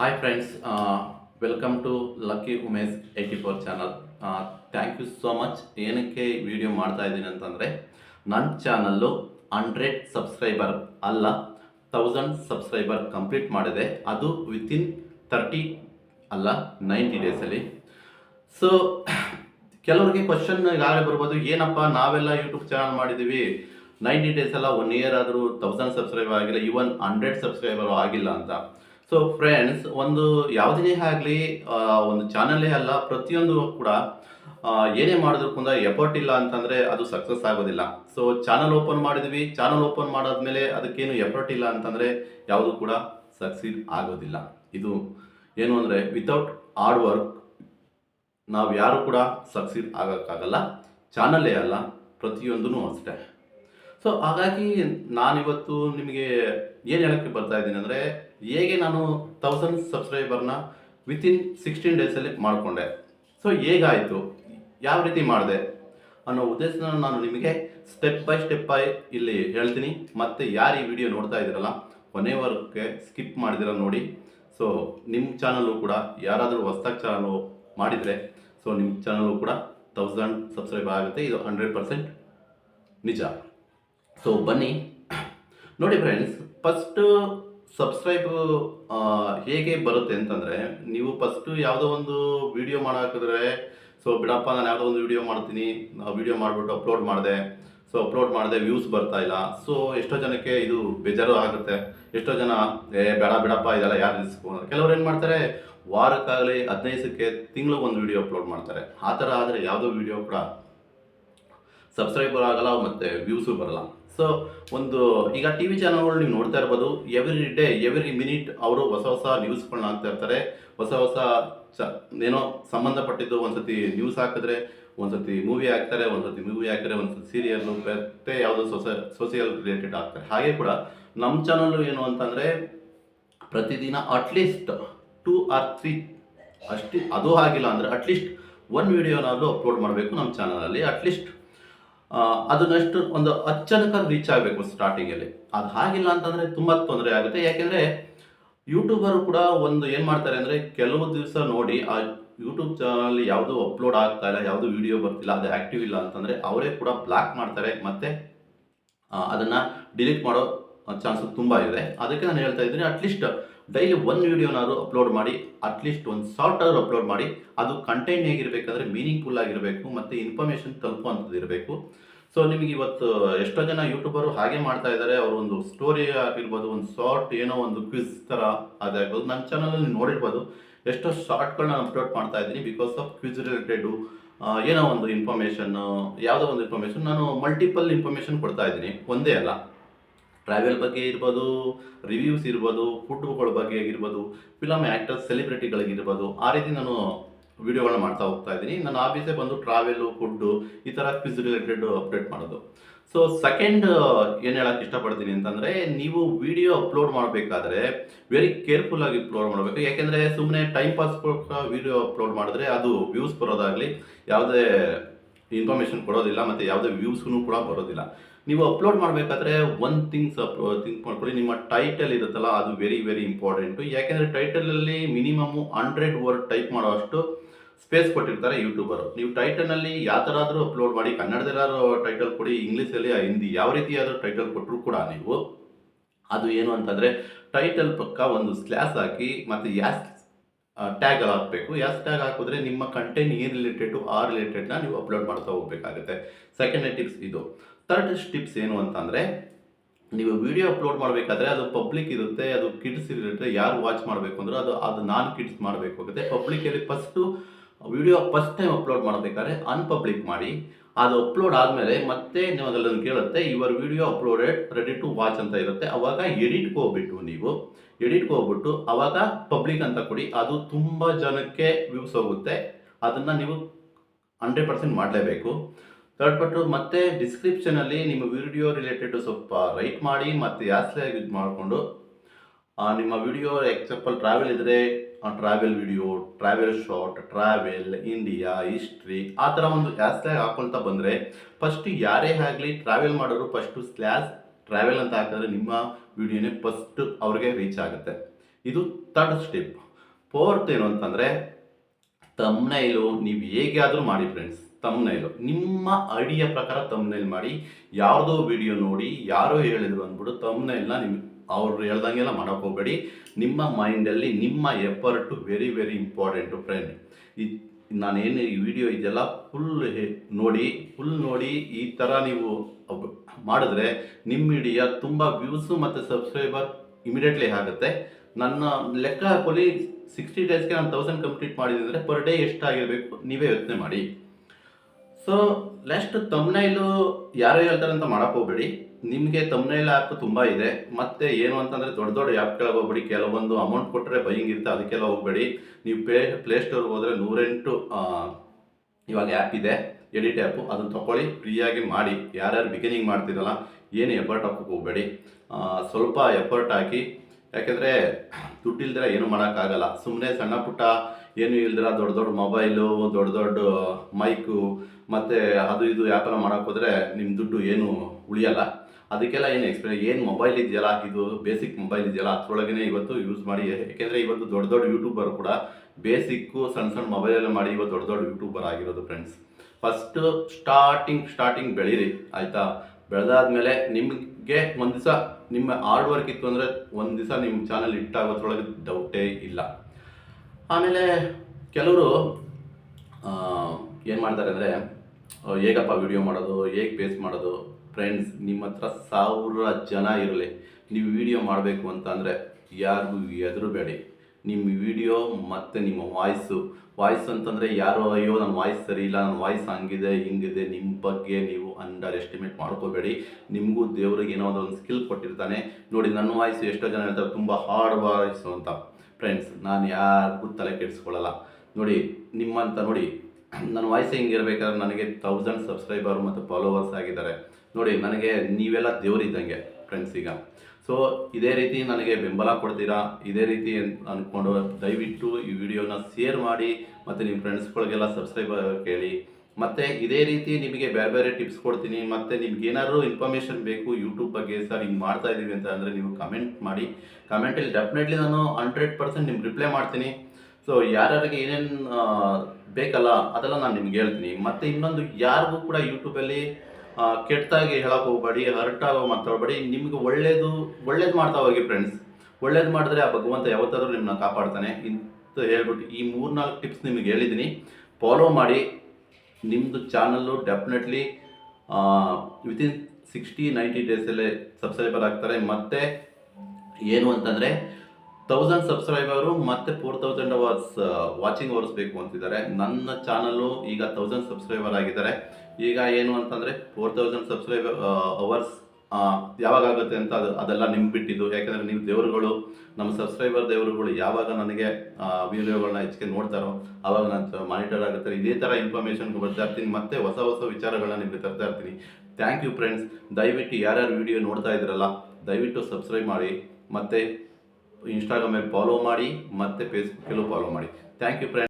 Hi friends welcome to lucky Umesh eighty four channel thank you so much ಏನಕ್ಕೆ video ಮಾಡ್ತಾ ಇದ್ದೀನಿ ಅಂತಂದರೆ ನನ್ನ ಚಾನಲ್ಲು ಹಂಡ್ರೆಡ್ ಸಬ್ಸ್ಕ್ರೈಬರ್ ಅಲ್ಲ ತೌಸಂಡ್ ಸಬ್ಸ್ಕ್ರೈಬರ್ ಕಂಪ್ಲೀಟ್ ಮಾಡಿದೆ. ಅದು ವಿತಿನ್ ತರ್ಟಿ ಅಲ್ಲ ನೈಂಟಿ ಡೇಸಲ್ಲಿ ಸೊ ಕೆಲವರಿಗೆ ಕ್ವಶನ್ ಈಗಾಗಲೇ ಬರ್ಬೋದು, ಏನಪ್ಪ ನಾವೆಲ್ಲ ಯೂಟ್ಯೂಬ್ ಚಾನಲ್ ಮಾಡಿದ್ದೀವಿ ನೈಂಟಿ ಡೇಸ್ ಎಲ್ಲ ಒನ್ ಇಯರ್ ಆದರೂ ತೌಸಂಡ್ ಸಬ್ಸ್ಕ್ರೈಬರ್ ಆಗಿಲ್ಲ ಈವನ್ ಹಂಡ್ರೆಡ್ ಸಬ್ಸ್ಕ್ರೈಬರ್ ಆಗಿಲ್ಲ ಅಂತ. ಸೊ ಫ್ರೆಂಡ್ಸ್ ಒಂದು ಯಾವುದೇ ಆಗಲಿ ಒಂದು ಚಾನಲ್ಲೇ ಅಲ್ಲ, ಪ್ರತಿಯೊಂದು ಕೂಡ ಏನೇ ಮಾಡಿದ್ರು ಕೂಡ ಎಫರ್ಟ್ ಇಲ್ಲ ಅಂತಂದರೆ ಅದು ಸಕ್ಸಸ್ ಆಗೋದಿಲ್ಲ. ಸೊ ಚಾನಲ್ ಓಪನ್ ಮಾಡಿದ್ವಿ, ಚಾನಲ್ ಓಪನ್ ಮಾಡಾದ್ಮೇಲೆ ಅದಕ್ಕೇನು ಎಫರ್ಟ್ ಇಲ್ಲ ಅಂತಂದರೆ ಯಾವುದು ಕೂಡ ಸಕ್ಸೀಡ್ ಆಗೋದಿಲ್ಲ. ಇದು ಏನು ಅಂದರೆ ವಿತೌಟ್ ಹಾರ್ಡ್ ವರ್ಕ್ ನಾವು ಯಾರು ಕೂಡ ಸಕ್ಸೀಡ್ ಆಗೋಕ್ಕಾಗಲ್ಲ. ಚಾನಲ್ಲೇ ಅಲ್ಲ ಪ್ರತಿಯೊಂದೂ ಅಷ್ಟೇ. ಸೊ ಹಾಗಾಗಿ ನಾನಿವತ್ತು ನಿಮಗೆ ಏನು ಹೇಳೋಕ್ಕೆ ಬರ್ತಾ ಇದ್ದೀನಿ ಅಂದರೆ, ಹೇಗೆ ನಾನು ತೌಸಂಡ್ ಸಬ್ಸ್ಕ್ರೈಬರ್ನ ವಿತಿನ್ ಸಿಕ್ಸ್ಟೀನ್ ಡೇಸಲ್ಲಿ ಮಾಡಿಕೊಂಡೆ. ಸೊ ಹೇಗಾಯಿತು? ಯಾವ ರೀತಿ ಮಾಡಿದೆ? ಅನ್ನೋ ಉದ್ದೇಶನ ನಾನು ನಿಮಗೆ ಸ್ಟೆಪ್ ಬೈ ಸ್ಟೆಪ್ ಬೈ ಇಲ್ಲಿ ಹೇಳ್ತೀನಿ. ಮತ್ತು ಯಾರು ಈ ವಿಡಿಯೋ ನೋಡ್ತಾ ಇದ್ದೀರಲ್ಲ, ಕೊನೆವರೆಗೆ ಸ್ಕಿಪ್ ಮಾಡಿದಿರ ನೋಡಿ. ಸೊ ನಿಮ್ಮ ಚಾನಲ್ಲು ಕೂಡ ಯಾರಾದರೂ ಹೊಸ್ದಾಗಿ ಚಾನಲು ಮಾಡಿದರೆ ಸೊ ನಿಮ್ಮ ಚಾನಲ್ಲು ಕೂಡ ತೌಸಂಡ್ ಸಬ್ಸ್ಕ್ರೈಬ್ ಆಗುತ್ತೆ. ಇದು ಹಂಡ್ರೆಡ್ ಪರ್ಸೆಂಟ್ ನಿಜ. ಸೊ ಬನ್ನಿ. ನೋಡಿ ಫ್ರೆಂಡ್ಸ್ ಫಸ್ಟು ಸಬ್ಸ್ಕ್ರೈಬ್ ಹೇಗೆ ಬರುತ್ತೆ ಅಂತಂದರೆ, ನೀವು ಫಸ್ಟು ಯಾವುದೋ ಒಂದು ವಿಡಿಯೋ ಮಾಡಾಕಿದ್ರೆ ಸೊ ಬಿಡಪ್ಪ ನಾನು ಯಾವುದೋ ಒಂದು ವಿಡಿಯೋ ಮಾಡ್ತೀನಿ ವಿಡಿಯೋ ಮಾಡಿಬಿಟ್ಟು ಅಪ್ಲೋಡ್ ಮಾಡಿದೆ ಸೊ ಅಪ್ಲೋಡ್ ಮಾಡಿದೆ ವ್ಯೂಸ್ ಬರ್ತಾ ಇಲ್ಲ. ಸೊ ಎಷ್ಟೋ ಜನಕ್ಕೆ ಇದು ಬೇಜಾರು ಆಗುತ್ತೆ. ಎಷ್ಟೋ ಜನ, ಏ, ಬೇಡ ಬಿಡಪ್ಪ, ಇದೆಲ್ಲ ಯಾರು ರಿಸ್ಕ್ ಕೆಲವ್ರು ಏನು ಮಾಡ್ತಾರೆ, ವಾರಕ್ಕಾಗಲಿ ಹದಿನೈದಕ್ಕೆ ತಿಂಗಳು ಒಂದು ವಿಡಿಯೋ ಅಪ್ಲೋಡ್ ಮಾಡ್ತಾರೆ. ಆ ಥರ ಆದರೆ ಯಾವುದೋ ವಿಡಿಯೋ ಕೂಡ ಸಬ್ಸ್ಕ್ರೈಬರ್ ಆಗಲ್ಲ, ಮತ್ತು ವ್ಯೂಸು ಬರಲ್ಲ. ಸೊ ಒಂದು, ಈಗ ಟಿ ವಿ ಚಾನಲ್ಗಳು ನೀವು ನೋಡ್ತಾ ಇರ್ಬೋದು ಎವ್ರಿ ಡೇ ಎವ್ರಿ ಮಿನಿಟ್ ಅವರು ಹೊಸ ಹೊಸ ನ್ಯೂಸ್ಗಳನ್ನ ಹಾಕ್ತಾ ಇರ್ತಾರೆ. ಹೊಸ ಹೊಸ ಚ, ಏನೋ ಸಂಬಂಧಪಟ್ಟಿದ್ದು ಒಂದ್ಸತಿ ನ್ಯೂಸ್ ಹಾಕಿದ್ರೆ, ಒಂದ್ಸತಿ ಮೂವಿ ಹಾಕ್ತಾರೆ, ಒಂದ್ಸತಿ ಮೂವಿ ಹಾಕ್ತಾರೆ ಒಂದ್ಸತಿ ಸೀರಿಯಲ್ಲು ಮತ್ತೆ ಯಾವುದೋ ಸೊಸ ಸೋಷಿಯಲ್ ರಿಲೇಟೆಡ್ ಹಾಕ್ತಾರೆ. ಹಾಗೆ ಕೂಡ ನಮ್ಮ ಚಾನಲ್ಲು ಏನು ಅಂತಂದರೆ, ಪ್ರತಿದಿನ ಅಟ್ಲೀಸ್ಟ್ ಟೂ ಆರ್ ತ್ರೀ ಅಷ್ಟು, ಅದು ಆಗಿಲ್ಲ ಅಂದರೆ ಅಟ್ಲೀಸ್ಟ್ ಒನ್ ವಿಡಿಯೋನಾದರೂ ಅಪ್ಲೋಡ್ ಮಾಡಬೇಕು ನಮ್ಮ ಚಾನಲಲ್ಲಿ ಅಟ್ಲೀಸ್ಟ್ ಅದನ್ನಷ್ಟು ಒಂದು ಅಚ್ಚನಕ ರೀಚ್ ಆಗಬೇಕು ಸ್ಟಾರ್ಟಿಂಗಲ್ಲಿ ಅದು ಹಾಗಿಲ್ಲ ಅಂತಂದರೆ ತುಂಬ ತೊಂದರೆ ಆಗುತ್ತೆ. ಯಾಕೆಂದರೆ ಯೂಟ್ಯೂಬರು ಕೂಡ ಒಂದು ಏನು ಮಾಡ್ತಾರೆ ಅಂದರೆ ಕೆಲವು ದಿವಸ ನೋಡಿ ಆ ಯೂಟ್ಯೂಬ್ ಚಾನಲ್ ಯಾವುದು ಅಪ್ಲೋಡ್ ಆಗ್ತಾ ಇಲ್ಲ, ಯಾವುದು ವಿಡಿಯೋ ಬರ್ತಿಲ್ಲ, ಅದು ಆ್ಯಕ್ಟಿವ್ ಇಲ್ಲ ಅಂತಂದರೆ ಅವರೇ ಕೂಡ ಬ್ಲಾಕ್ ಮಾಡ್ತಾರೆ ಮತ್ತು ಅದನ್ನು ಡಿಲೀಟ್ ಮಾಡೋ ಚಾನ್ಸಸ್ ತುಂಬ ಇದೆ. ಅದಕ್ಕೆ ನಾನು ಹೇಳ್ತಾ ಇದ್ದೀನಿ ಅಟ್ಲೀಸ್ಟ್ ಡೈಲಿ ಒಂದು ವಿಡಿಯೋನಾದ್ರು ಅಪ್ಲೋಡ್ ಮಾಡಿ ಅಟ್ಲೀಸ್ಟ್ ಒಂದು ಶಾರ್ಟ್ ಆದರೂ ಅಪ್ಲೋಡ್ ಮಾಡಿ, ಅದು ಕಂಟೆಂಟ್ ಹೇಗಿರಬೇಕಂದ್ರೆ ಮೀನಿಂಗ್ಫುಲ್ ಆಗಿರಬೇಕು ಮತ್ತು ಇನ್ಫಾರ್ಮೇಷನ್ ತಲುಪುವಂಥದ್ದು ಇರಬೇಕು. ಸೊ ನಿಮಗೆ ಇವತ್ತು ಎಷ್ಟೋ ಜನ ಯೂಟ್ಯೂಬರು ಹಾಗೆ ಮಾಡ್ತಾ ಇದ್ದಾರೆ ಅವರು ಒಂದು ಸ್ಟೋರಿ ಆಗಿರ್ಬೋದು, ಒಂದು ಶಾರ್ಟ್ ಏನೋ ಒಂದು ಕ್ವಿಸ್ ಥರ ಅದಾಗ್ಬೋದು ನನ್ನ ಚಾನಲಲ್ಲಿ ನೋಡಿರ್ಬೋದು, ಎಷ್ಟೋ ಶಾರ್ಟ್ಗಳನ್ನ ಅಪ್ಲೋಡ್ ಮಾಡ್ತಾ ಇದ್ದೀನಿ ಬಿಕಾಸ್ ಆಫ್ ಕ್ವಿಜ್ ರಿಲೇಟೆಡು ಏನೋ ಒಂದು ಇನ್ಫಾರ್ಮೇಷನ್ ಯಾವುದೋ ಒಂದು ಇನ್ಫಾರ್ಮೇಷನ್ ನಾನು ಮಲ್ಟಿಪಲ್ ಇನ್ಫಾರ್ಮೇಷನ್ ಕೊಡ್ತಾ ಇದ್ದೀನಿ. ಒಂದೇ ಅಲ್ಲ. ಟ್ರಾವೆಲ್ ಬಗ್ಗೆ ಇರ್ಬೋದು ರಿವ್ಯೂಸ್ ಇರ್ಬೋದು ಫುಡ್ಗಳ ಬಗ್ಗೆ ಆಗಿರ್ಬೋದು ಫಿಲಮ್ ಆ್ಯಕ್ಟರ್ಸ್ ಸೆಲೆಬ್ರಿಟಿಗಳಿಗಿರ್ಬೋದು ಆ ರೀತಿ ನಾನು ವಿಡಿಯೋಗಳನ್ನ ಮಾಡ್ತಾ ಹೋಗ್ತಾ ಇದ್ದೀನಿ. ನನ್ನ ಆಫೀಸೇ ಬಂದು ಟ್ರಾವೆಲು ಫುಡ್ಡು ಈ ಥರ ಫಿಸ್ ರಿಲೇಟೆಡ್ ಅಪ್ಡೇಟ್ ಮಾಡೋದು. ಸೊ ಸೆಕೆಂಡ್ ಏನು ಹೇಳಕ್ಕೆ ಇಷ್ಟಪಡ್ತೀನಿ ಅಂತಂದರೆ, ನೀವು ವಿಡಿಯೋ ಅಪ್ಲೋಡ್ ಮಾಡಬೇಕಾದ್ರೆ ವೆರಿ ಕೇರ್ಫುಲ್ ಆಗಿ ಅಪ್ಲೋಡ್ ಮಾಡಬೇಕು. ಯಾಕೆಂದರೆ ಸುಮ್ಮನೆ ಟೈಮ್ ಪಾಸ್ ವಿಡಿಯೋ ಅಪ್ಲೋಡ್ ಮಾಡಿದ್ರೆ ಅದು ವ್ಯೂಸ್ ಬರೋದಾಗಲಿ, ಯಾವುದೇ ಇನ್ಫಾರ್ಮೇಷನ್ ಕೊಡೋದಿಲ್ಲ, ಮತ್ತು ಯಾವುದೇ ವ್ಯೂಸ್ಗೂ ಕೂಡ ಬರೋದಿಲ್ಲ. ನೀವು ಅಪ್ಲೋಡ್ ಮಾಡಬೇಕಾದ್ರೆ ಒನ್ ಥಿಂಗ್ಸ್ ಅಪ್ಲೋ ಥಿಂಕ್ ಮಾಡ್ಕೊಳ್ಳಿ. ನಿಮ್ಮ ಟೈಟಲ್ ಇರುತ್ತಲ್ಲ, ಅದು ವೆರಿ ವೆರಿ ಇಂಪಾರ್ಟೆಂಟು ಯಾಕೆಂದರೆ ಟೈಟಲಲ್ಲಿ ಮಿನಿಮಮ್ ಹಂಡ್ರೆಡ್ ವರ್ಡ್ ಟೈಪ್ ಮಾಡೋ ಅಷ್ಟು ಸ್ಪೇಸ್ ಕೊಟ್ಟಿರ್ತಾರೆ ಯೂಟ್ಯೂಬರು ನೀವು ಟೈಟಲ್ನಲ್ಲಿ ಯಾವ ಥರ ಆದರೂ ಅಪ್ಲೋಡ್ ಮಾಡಿ ಕನ್ನಡದಲ್ಲಾದರೂ ಟೈಟಲ್ ಕೊಡಿ ಇಂಗ್ಲೀಷಲ್ಲಿ ಹಿಂದಿ ಯಾವ ರೀತಿಯಾದರೂ ಟೈಟಲ್ ಕೊಟ್ಟರು ಕೂಡ ನೀವು ಅದು ಏನು ಅಂತಂದರೆ ಟೈಟಲ್ ಪಕ್ಕ ಒಂದು ಸ್ಲ್ಯಾಸ್ ಹಾಕಿ ಮತ್ತು ಯಾಸ್ ಟ್ಯಾಗ್ ಹಾಕಬೇಕು. ಯಾಸ್ ಟ್ಯಾಗ್ ಹಾಕಿದ್ರೆ ನಿಮ್ಮ ಕಂಟೆಂಟ್ ಏನು ರಿಲೇಟೆಡ್ ಆ ರಿಲೇಟೆಡ್ನ ನೀವು ಅಪ್ಲೋಡ್ ಮಾಡ್ತಾ ಹೋಗಬೇಕಾಗುತ್ತೆ. ಸೆಕೆಂಡ್ ಟಿಪ್ಸ್ ಇದು. ಥರ್ಡ್ ಸ್ಟಿಪ್ಸ್ ಏನು ಅಂತಂದರೆ, ನೀವು ವಿಡಿಯೋ ಅಪ್ಲೋಡ್ ಮಾಡಬೇಕಾದ್ರೆ ಅದು ಪಬ್ಲಿಕ್ ಇರುತ್ತೆ, ಅದು ಕಿಡ್ಸ್ ಇರುತ್ತೆ, ಯಾರು ವಾಚ್ ಮಾಡಬೇಕು ಅಂದ್ರೆ ಅದು ಅದು ನಾನ್ ಕಿಡ್ಸ್ ಮಾಡಬೇಕಾಗುತ್ತೆ ಪಬ್ಲಿಕಲ್ಲಿ first video first time upload ಮಾಡಬೇಕಾದ್ರೆ ಅನ್ಪಬ್ಲಿಕ್ ಮಾಡಿ, ಅದು ಅಪ್ಲೋಡ್ ಆದಮೇಲೆ ಮತ್ತೆ ನೀವು ಅದನ್ನು ಕೇಳುತ್ತೆ your video uploaded ready to watch ಅಂತ ಇರುತ್ತೆ. ಅವಾಗ ಎಡಿಟ್ಗೆ ಹೋಗ್ಬಿಟ್ಟು ನೀವು ಎಡಿಟ್ಗೆ ಹೋಗ್ಬಿಟ್ಟು ಅವಾಗ ಪಬ್ಲಿಕ್ ಅಂತ ಕೊಡಿ, ಅದು ತುಂಬ ಜನಕ್ಕೆ ವ್ಯೂಸ್ ಹೋಗುತ್ತೆ, ಅದನ್ನು ನೀವು ಹಂಡ್ರೆಡ್ ಪರ್ಸೆಂಟ್ ಮಾಡಲೇಬೇಕು. ಥರ್ಡ್ ಪಟ್ಟು ಮತ್ತೆ ಡಿಸ್ಕ್ರಿಪ್ಷನಲ್ಲಿ ನಿಮ್ಮ ವಿಡಿಯೋ ರಿಲೇಟೆಡ್ ಸ್ವಲ್ಪ ರೈಟ್ ಮಾಡಿ ಮತ್ತು ಯಾಸ್ಲೆಯಾಗಿ ಇದು ಮಾಡಿಕೊಂಡು ನಿಮ್ಮ ವಿಡಿಯೋ ಎಕ್ಸಾಂಪಲ್ ಟ್ರಾವೆಲ್ ಇದ್ದರೆ travel video travel short travel India history ಆ ಥರ ಒಂದು ಹ್ಯಾಸ್ಟ್ಯಾಗ್ ಹಾಕೊಳ್ತಾ ಬಂದರೆ ಫಸ್ಟ್ ಯಾರೇ ಆಗಲಿ ಟ್ರಾವೆಲ್ ಮಾಡೋರು ಫಸ್ಟು ಸ್ಲ್ಯಾಶ್ ಟ್ರಾವೆಲ್ ಅಂತ ಹಾಕಿದ್ರೆ ನಿಮ್ಮ ವಿಡಿಯೋನೇ ಫಸ್ಟ್ ಅವ್ರಿಗೆ ರೀಚ್ ಆಗುತ್ತೆ. ಇದು ಥರ್ಡ್ ಸ್ಟೆಪ್ ಫೋರ್ತ್ ಏನು ಅಂತಂದರೆ ಇಲ್ಲೂ ನೀವು ಹೇಗೆ ಆದರೂ ಮಾಡಿ ಫ್ರೆಂಡ್ಸ್ ತಮ್ನೈಲು ನಿಮ್ಮ ಐಡಿಯ ಪ್ರಕಾರ ತಮ್ನೈಲ್ ಮಾಡಿ, ಯಾರ್ದೋ ವಿಡಿಯೋ ನೋಡಿ, ಯಾರೋ ಹೇಳಿದ್ರು ಅಂದ್ಬಿಟ್ಟು ತಮ್ನೈಲ್ನ ನಿಮ್, ಅವ್ರು ಹೇಳ್ದಂಗೆಲ್ಲ ಮಾಡೋಕೆ ಹೋಗಬೇಡಿ. ನಿಮ್ಮ ಮೈಂಡಲ್ಲಿ ನಿಮ್ಮ effort very very important friend ಈ ನಾನೇನು ಈ ವಿಡಿಯೋ ಇದೆಲ್ಲ ಫುಲ್ ನೋಡಿ ಫುಲ್ ನೋಡಿ ಈ ಥರ ನೀವು ಮಾಡಿದ್ರೆ ನಿಮ್ಮ ವಿಡಿಯೋ ತುಂಬ ವ್ಯೂಸು ಮತ್ತು ಸಬ್ಸ್ಕ್ರೈಬರ್ ಇಮಿಡಿಯೇಟ್ಲಿ ಆಗುತ್ತೆ. ನನ್ನ ಲೆಕ್ಕ ಹಾಕೊಳ್ಳಿ ಸಿಕ್ಸ್ಟಿ ಡೇಸ್ಗೆ ನಾನು ತೌಸಂಡ್ ಕಂಪ್ಲೀಟ್ ಮಾಡಿದ್ರೆ ಪರ್ ಡೇ ಎಷ್ಟಾಗಿರಬೇಕು, ನೀವೇ ಯೋಚನೆ ಮಾಡಿ. ಸೊ ಲೆಸ್ಟ್ ತಮ್ನೈಲು ಯಾರು ಹೇಳ್ತಾರೆ ಅಂತ ಮಾಡಕ್ ಹೋಗ್ಬೇಡಿ. ನಿಮಗೆ ತಮ್ನೈಲ್ ಆ್ಯಪ್ ತುಂಬ ಇದೆ. ಮತ್ತೆ ಏನು ಅಂತಂದರೆ ದೊಡ್ಡ ದೊಡ್ಡ ಆ್ಯಪ್ ಕೆಳಗೆ ಹೋಗ್ಬೇಡಿ. ಕೆಲವೊಂದು ಅಮೌಂಟ್ ಕೊಟ್ಟರೆ ಬೈಯಿಂಗ್ ಇರುತ್ತೆ, ಅದಕ್ಕೆಲ್ಲ ಹೋಗ್ಬೇಡಿ. ನೀವು ಪ್ಲೇ ಪ್ಲೇಸ್ಟೋರ್ಗೆ ಹೋದರೆ ನೂರೆಂಟು ಇವಾಗ ಆ್ಯಪ್ ಇದೆ. ಎಡಿಟ್ ಆ್ಯಪು ಅದನ್ನು ತೊಗೊಳ್ಳಿ ಫ್ರೀಯಾಗಿ ಮಾಡಿ. ಯಾರ್ಯಾರು ಬಿಗಿನಿಂಗ್ ಮಾಡ್ತಿರಲ್ಲ, ಏನು ಎಫರ್ಟ್ ಹಾಕೋಕೆ ಹೋಗಬೇಡಿ. ಸ್ವಲ್ಪ ಎಫರ್ಟ್ ಹಾಕಿ. ಯಾಕೆಂದರೆ ದುಡ್ಡಿಲ್ದಿರ ಏನು ಮಾಡೋಕ್ಕಾಗಲ್ಲ. ಸುಮ್ಮನೆ ಸಣ್ಣ ಪುಟ್ಟ ಏನು ಇಲ್ದಿರ ದೊಡ್ಡ ದೊಡ್ಡ ಮೊಬೈಲು, ದೊಡ್ಡ ದೊಡ್ಡ ಮೈಕು, ಮತ್ತು ಅದು ಇದು ವ್ಯಾಪಾರ ಮಾಡೋಕೆ ಹೋದರೆ ನಿಮ್ಮ ದುಡ್ಡು ಏನು ಉಳಿಯಲ್ಲ. ಅದಕ್ಕೆಲ್ಲ ಏನು ಎಕ್ಸ್ಪೀರಿಯನ್ಸ್ ಏನು ಮೊಬೈಲ್ ಇದೆಯಲ್ಲ, ಇದು ಬೇಸಿಕ್ ಮೊಬೈಲ್ ಇದೆಯಲ್ಲ ಅದರೊಳಗೇ ಇವತ್ತು ಯೂಸ್ ಮಾಡಿ, ಯಾಕೆಂದರೆ ಇವತ್ತು ದೊಡ್ಡ ದೊಡ್ಡ ಯೂಟ್ಯೂಬರ್ ಕೂಡ ಬೇಸಿಕ್ಕು ಸಣ್ಣ ಸಣ್ಣ ಮೊಬೈಲೆಲ್ಲ ಮಾಡಿ ಇವತ್ತು ದೊಡ್ಡ ದೊಡ್ಡ ಯೂಟ್ಯೂಬರ್ ಆಗಿರೋದು ಫ್ರೆಂಡ್ಸ್ ಫಸ್ಟು ಸ್ಟಾರ್ಟಿಂಗ್ ಸ್ಟಾರ್ಟಿಂಗ್ ಬೆಳೀರಿ, ಆಯಿತಾ? ಬೆಳೆದಾದ್ಮೇಲೆ ನಿಮಗೆ ಒಂದು ದಿವಸ ನಿಮ್ಮ ಹಾರ್ಡ್ ವರ್ಕ್ ಇತ್ತು ಅಂದರೆ ಒಂದು ದಿವಸ ನಿಮ್ಮ ಚಾನಲ್ ಇಟ್ಟಾಗೋದ್ರೊಳಗೆ ಡೌಟೇ ಇಲ್ಲ. ಆಮೇಲೆ ಕೆಲವರು ಏನು ಮಾಡ್ತಾರೆ ಅಂದರೆ ಹೇಗಪ್ಪ ವಿಡಿಯೋ ಮಾಡೋದು, ಹೇಗೆ ಬೇಸ್ ಮಾಡೋದು? ಫ್ರೆಂಡ್ಸ್ ನಿಮ್ಮ ಹತ್ರ ಸಾವಿರ ಜನ ಇರಲಿ. ನೀವು ವಿಡಿಯೋ ಮಾಡಬೇಕು ಅಂತ ಅಂದರೆ ಯಾರಿಗೂ ಎದುರುಬೇಡಿ ನಿಮ್ಮ ವಿಡಿಯೋ ಮತ್ತು ನಿಮ್ಮ ವಾಯ್ಸು ವಾಯ್ಸ್ ಅಂತಂದರೆ ಯಾರು, ಅಯ್ಯೋ ನನ್ನ ವಾಯ್ಸ್ ಸರಿ ಇಲ್ಲ ನನ್ನ ವಾಯ್ಸ್ ಹಂಗಿದೆ, ಹಿಂಗಿದೆ. ನಿಮ್ಮ ಬಗ್ಗೆ ನೀವು ಅಂಡರ್ ಎಸ್ಟಿಮೇಟ್ ಮಾಡ್ಕೋಬೇಡಿ. ನಿಮಗೂ ದೇವ್ರಿಗೆ ಏನೋ ಒಂದು ಸ್ಕಿಲ್ ಕೊಟ್ಟಿರ್ತಾನೆ. ನೋಡಿ, ನನ್ನ ವಾಯ್ಸ್ ಎಷ್ಟೋ ಜನ ಹೇಳ್ತಾರೆ, ತುಂಬ ಹಾರ್ಡ್ ವಾಯ್ಸು ಅಂತ. ಫ್ರೆಂಡ್ಸ್ ನಾನು ಯಾರಿಗೂ ತಲೆ ಕೆಡಿಸ್ಕೊಳ್ಳಲ್ಲ. ನೋಡಿ, ನಿಮ್ಮಂತ ನೋಡಿ, ನನ್ನ ವಾಯ್ಸ್ ಹೆಂಗಿರ್ಬೇಕಾದ್ರೆ ನನಗೆ ತೌಸಂಡ್ ಸಬ್ಸ್ಕ್ರೈಬರ್ ಮತ್ತು ಫಾಲೋವರ್ಸ್ ಆಗಿದ್ದಾರೆ. ನೋಡಿ, ನನಗೆ ನೀವೆಲ್ಲ ದೇವರಿದ್ದಂಗೆ ಫ್ರೆಂಡ್ಸ್ ಈಗ. ಸೊ ಇದೇ ರೀತಿ ನನಗೆ ಬೆಂಬಲ ಕೊಡ್ತೀರಾ? ಇದೇ ರೀತಿ ಅಂದ್ಕೊಂಡು ದಯವಿಟ್ಟು ಈ ವಿಡಿಯೋನ ಶೇರ್ ಮಾಡಿ ಮತ್ತು ನಿಮ್ಮ ಫ್ರೆಂಡ್ಸ್ಗಳಿಗೆಲ್ಲ ಸಬ್ಸ್ಕ್ರೈಬರ್ ಕೇಳಿ. ಮತ್ತು ಇದೇ ರೀತಿ ನಿಮಗೆ ಬೇರೆ ಬೇರೆ ಟಿಪ್ಸ್ ಕೊಡ್ತೀನಿ. ಮತ್ತು ನಿಮ್ಗೆ ಏನಾದ್ರು ಇನ್ಫಾರ್ಮೇಷನ್ ಬೇಕು ಯೂಟ್ಯೂಬ್ ಬಗ್ಗೆ ಸರ್ ಹಿಂಗೆ ಮಾಡ್ತಾ ಇದ್ದೀವಿ ಅಂತ ಅಂದರೆ ನೀವು ಕಮೆಂಟ್ ಮಾಡಿ. ಕಮೆಂಟಲ್ಲಿ ಡೆಫಿನೆಟ್ಲಿ ನಾನು ಹಂಡ್ರೆಡ್ ಪರ್ಸೆಂಟ್ ನಿಮ್ಗೆ ರಿಪ್ಲೈ ಮಾಡ್ತೀನಿ. ಸೊ ಯಾರ್ಯಾರಿಗೆ ಏನೇನು ಬೇಕಲ್ಲ ಅದೆಲ್ಲ ನಾನು ನಿಮ್ಗೆ ಹೇಳ್ತೀನಿ. ಮತ್ತೆ ಇನ್ನೊಂದು ಯಾರಿಗೂ ಕೂಡ ಯೂಟ್ಯೂಬಲ್ಲಿ ಕೆಟ್ಟದಾಗಿ ಹೇಳಕ್ಕೆ ಹೋಗ್ಬೇಡಿ ಹರ್ಟ್ ಆಗೋ ಮಾತಾಡಬೇಡಿ. ನಿಮ್ಗೆ ಒಳ್ಳೇದು ಒಳ್ಳೇದು ಮಾಡ್ತಾ ಹೋಗಿ ಫ್ರೆಂಡ್ಸ್ ಒಳ್ಳೇದು ಮಾಡಿದ್ರೆ ಆ ಭಗವಂತ ಯಾವತ್ತಾದರೂ ನಿಮ್ಮನ್ನ ಕಾಪಾಡ್ತಾನೆ. ಇಂತ ಹೇಳ್ಬಿಟ್ಟು ಈ ಮೂರ್ನಾಲ್ಕು ಟಿಪ್ಸ್ ನಿಮಗೆ ಹೇಳಿದ್ದೀನಿ. ಫಾಲೋ ಮಾಡಿ. ನಿಮ್ಮದು channel definitely within sixty ninety ಡೇಸಲ್ಲೇ subscriber ಆಗ್ತಾರೆ. ಮತ್ತು ಏನು ಅಂತಂದರೆ ತೌಸಂಡ್ ಸಬ್ಸ್ಕ್ರೈಬರು ಮತ್ತು four thousand hours watching hours ಬೇಕು ಅಂತಿದ್ದಾರೆ. ನನ್ನ ಚಾನಲ್ಲು ಈಗ ತೌಸಂಡ್ ಸಬ್ಸ್ಕ್ರೈಬರ್ ಆಗಿದ್ದಾರೆ. ಈಗ ಏನು ಅಂತಂದರೆ ಫೋರ್ ತೌಸಂಡ್ ಸಬ್ಸ್ಕ್ರೈಬರ್ ಅವರ್ಸ್ ಯಾವಾಗ ಆಗುತ್ತೆ ಅಂತ ಅದು ಅದೆಲ್ಲ ನಿಂಬಿಟ್ಟಿದ್ದು ಬಿಟ್ಟಿದ್ದು ಯಾಕಂದರೆ ನೀವು ದೇವರುಗಳು, ನಮ್ಮ ಸಬ್ಸ್ಕ್ರೈಬರ್ ದೇವರುಗಳು ಯಾವಾಗ ನನಗೆ ವಿಡಿಯೋಗಳನ್ನ ಹೆಚ್ಚಿಗೆ ನೋಡ್ತಾರೋ ಆವಾಗ ನಾನು ಮಾನಿಟರ್ ಆಗುತ್ತೆ. ಇದೇ ಥರ ಇನ್ಫಾರ್ಮೇಷನ್ ಬರ್ತಾ ಇರ್ತೀನಿ. ಮತ್ತೆ ಹೊಸ ಹೊಸ ವಿಚಾರಗಳನ್ನ ನಿಮಗೆ ತರ್ತಾ ಇರ್ತೀನಿ. ಥ್ಯಾಂಕ್ ಯು ಫ್ರೆಂಡ್ಸ್ ದಯವಿಟ್ಟು ಯಾರ್ಯಾರು ವಿಡಿಯೋ ನೋಡ್ತಾ ಇದ್ದೀರಲ್ಲ ದಯವಿಟ್ಟು ಸಬ್ಸ್ಕ್ರೈಬ್ ಮಾಡಿ, ಮತ್ತು ಇನ್ಸ್ಟಾಗ್ರಾಮಲ್ಲಿ ಫಾಲೋ ಮಾಡಿ, ಮತ್ತು ಫೇಸ್ಬುಕ್ಕಲ್ಲೂ ಫಾಲೋ ಮಾಡಿ. Thank you friends